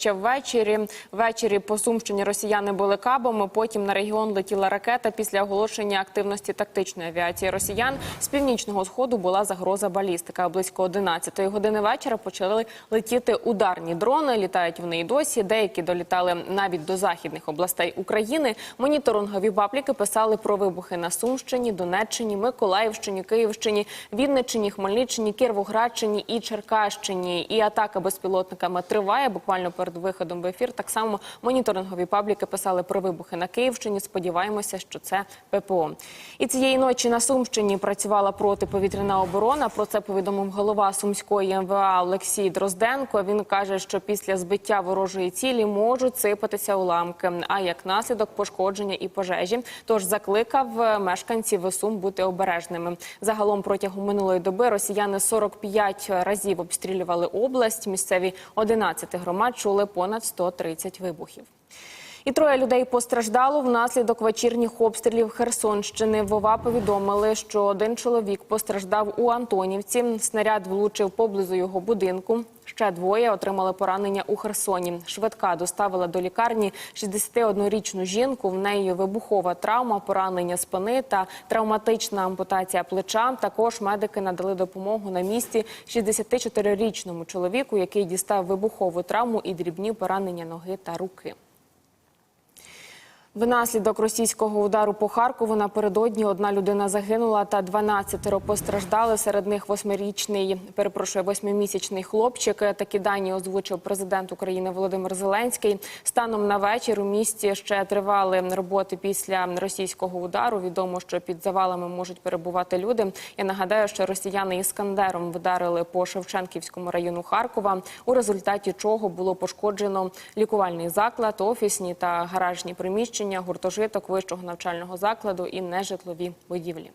Ще ввечері ввечері по Сумщині росіяни били кабами. Потім на регіон летіла ракета. Після оголошення активності тактичної авіації росіян з північного сходу була загроза балістика. Близько 11-ї години вечора почали летіти ударні дрони. Літають вони і досі. Деякі долітали навіть до західних областей України. Моніторингові пабліки писали про вибухи на Сумщині, Донеччині, Миколаївщині, Київщині, Вінниччині, Хмельниччині, Кіровоградщині і Черкащині. І атака безпілотниками триває буквально перед виходом в ефір. Так само моніторингові пабліки писали про вибухи на Київщині. Сподіваємося, що це ППО. І цієї ночі на Сумщині працювала протиповітряна оборона. Про це повідомив голова сумської МВА Олексій Дрозденко. Він каже, що після збиття ворожої цілі можуть сипатися уламки, а як наслідок пошкодження і пожежі. Тож закликав е, мешканців Сум бути обережними. Загалом протягом минулої доби росіяни 45 разів обстрілювали область. Місцеві 11 громад чули понад 130 вибухів. І троє людей постраждало внаслідок вечірніх обстрілів Херсонщини. Вова повідомили, що один чоловік постраждав у Антонівці. Снаряд влучив поблизу його будинку. Ще двоє отримали поранення у Херсоні. Швидка доставила до лікарні 61-річну жінку. В неї вибухова травма, поранення спини та травматична ампутація плеча. Також медики надали допомогу на місці 64-річному чоловіку, який дістав вибухову травму і дрібні поранення ноги та руки. Внаслідок російського удару по Харкову напередодні одна людина загинула та 12 постраждали. Серед них восьмирічний, перепрошую, восьмимісячний хлопчик. Такі дані озвучив президент України Володимир Зеленський. Станом на вечір у місті ще тривали роботи після російського удару. Відомо, що під завалами можуть перебувати люди. Я нагадаю, що росіяни іскандером вдарили по Шевченківському району Харкова, у результаті чого було пошкоджено лікувальний заклад, офісні та гаражні приміщення, гуртожиток вищого навчального закладу і нежитлові будівлі.